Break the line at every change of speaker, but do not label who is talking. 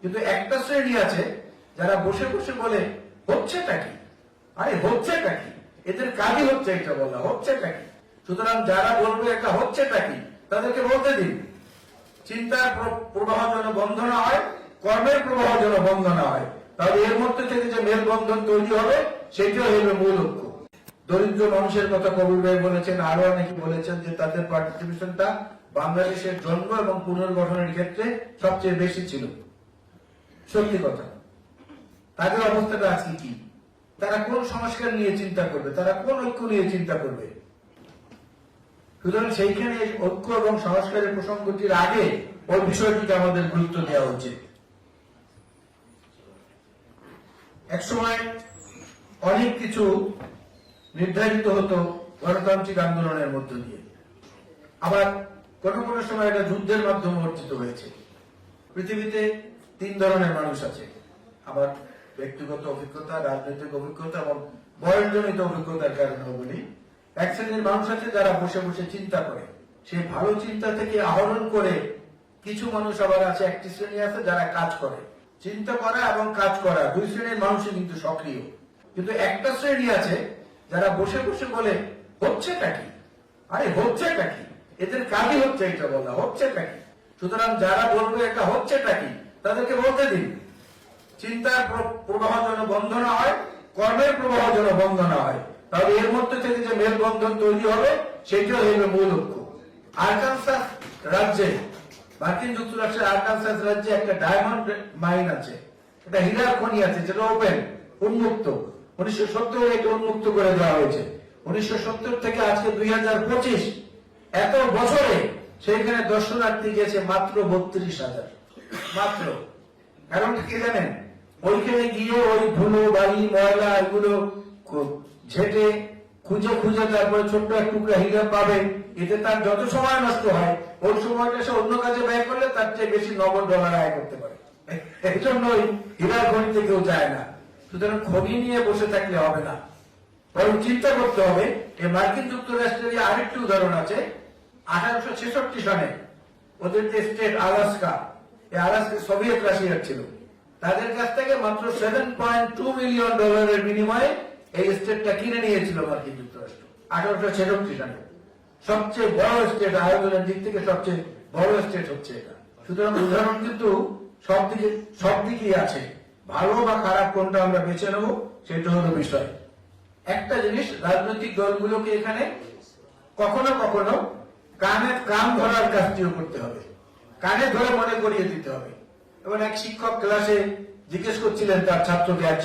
কিন্তু একটা শ্রেণি আছে যারা বসে বসে বলে, হচ্ছেটা কি? আরে, হচ্ছেটা কি? এদের কাজই হচ্ছে এটা বলা, হচ্ছেটা কি? সুতরাং যারা বলবে এটা হচ্ছেটা কি? তাদেরকে বলতে দিন। চিন্তার প্রবাহ যেন বন্ধ না হয়, কর্মের প্রবাহ যেন বন্ধ না হয়। তাহলে এর মধ্যে থেকে যে মেলবন্ধন তৈরি হবে সেটাই হবে মূল লক্ষ্য। দরিদ্র মানুষের কথা কবির ভাই বলেছেন আরও অনেকে বলেছেন যে তাদের পার্টিসিপেশনটা বাংলাদেশের জন্ম এবং পুনর্গঠনের ক্ষেত্রে সবচেয়ে বেশি ছিল। সত্যি কথা। তাদের অবস্থাটা আজকে কি? তারা কোন সংস্কার নিয়ে চিন্তা করবে? তারা কোন ঐক্য নিয়ে চিন্তা করবে? সুতরাং সেইখানে ঐক্য এবং সংস্কারের প্রসঙ্গটির আগে ওই বিষয়টিকে আমাদের গুরুত্ব দেওয়া উচিত। একসময় অনেক কিছু নির্ধারিত হতো গণতান্ত্রিক আন্দোলনের মধ্য দিয়ে। আবার কোন কোন সময় এটা যুদ্ধের মাধ্যমে অর্জিত হয়েছে। পৃথিবীতে তিন ধরনের মানুষ আছে। আমার ব্যক্তিগত অভিজ্ঞতা, রাজনৈতিক অভিজ্ঞতা এবং বয়সজনিত অভিজ্ঞতার কারণে বলি এক শ্রেণির মানুষ আছে যারা বসে বসে চিন্তা করে। সেই ভালো চিন্তা থেকে আহরণ করে কিছু মানুষ আবার আছে, একটি শ্রেণি আছে যারা কাজ করে। চিন্তা করা এবং কাজ করা দুই শ্রেণির মানুষই কিন্তু সক্রিয়। কিন্তু একটা শ্রেণি আছে যারা বসে বসে বলে, হচ্ছেটা কি? আরে, হচ্ছেটা কি? এদের কাজই হচ্ছে এটা বলা, হচ্ছেটা কি? সুতরাং যারা বলবে এটা হচ্ছেটা কি? তাদেরকে বলতে দিন। চিন্তার প্রবাহ যেন বন্ধ না হয়, কর্মের প্রবাহ যেন বন্ধ না হয়। তাহলে এর মধ্যে থেকে যে মেলবন্ধন তৈরি হবে সেটাই হবে মূল লক্ষ্য। আরকানসাস রাজ্যে, মার্কিন যুক্তরাষ্ট্রের আরকানসাস রাজ্যে একটা ডায়মন্ড মাইন আছে। একটা হীরার খনি আছে, যেটা ওপেন, উন্মুক্ত। উনিশশো সত্তর এটা উন্মুক্ত করে দেওয়া হয়েছে। উনিশশো সত্তর থেকে আজকে দুই হাজার পঁচিশ, এত বছরে সেইখানে দর্শনার্থী গেছে মাত্র বত্রিশ হাজার। মাত্র। কারণটা কি জানেন? ওইখানে গিয়ে ওই ধুলো, বালি, ময়লা এগুলো ঝেটে খুঁজে খুঁজে তারপরে ছোট্ট এক টুকরা হীরা পাবে। এতে তার যত সময় নষ্ট হয়, ওই সময়টা সে অন্য কাজে ব্যয় করলে তার চেয়ে বেশি নগদ ডলার আয় করতে পারে। এই জন্যই হীরার খনিতে কেউ যায় না। সুতরাং খনি নিয়ে বসে থাকলে হবে না। বরং চিন্তা করতে হবে এই মার্কিন যুক্তরাষ্ট্রের যে আরেকটি উদাহরণ আছে, আঠারোশো ছেষট্টি সনে ওদের যে স্টেট আলাস্কা সোভিয়েত রাশিয়ার ছিল। তাদের কাছ থেকে মাত্র সেভেন পয়েন্ট টু মিলিয়ন ডলারের বিনিময়ে এই স্টেটটা কিনে নিয়েছিল মার্কিন যুক্তরাষ্ট্র। আঠারোশো ছেষট্টি সালে। সবচেয়ে বড় স্টেট, আয়োজনের দিক থেকে সবচেয়ে বড় স্টেট হচ্ছে এটা। সুতরাং উদাহরণ কিন্তু সব দিকে আছে। ভালো বা খারাপ কোনটা আমরা বেছে নেব, সেটা হলো বিষয়। একটা জিনিস, রাজনৈতিক দলগুলোকে এখানে কখনো কখনো কানে কান ধরার কাজটিও করতে হবে। কানে ধরে মনে করিয়ে দিতে হবে। এবং এক শিক্ষক ক্লাসে জিজ্ঞেস করছিলেন তার ছাত্রকে এক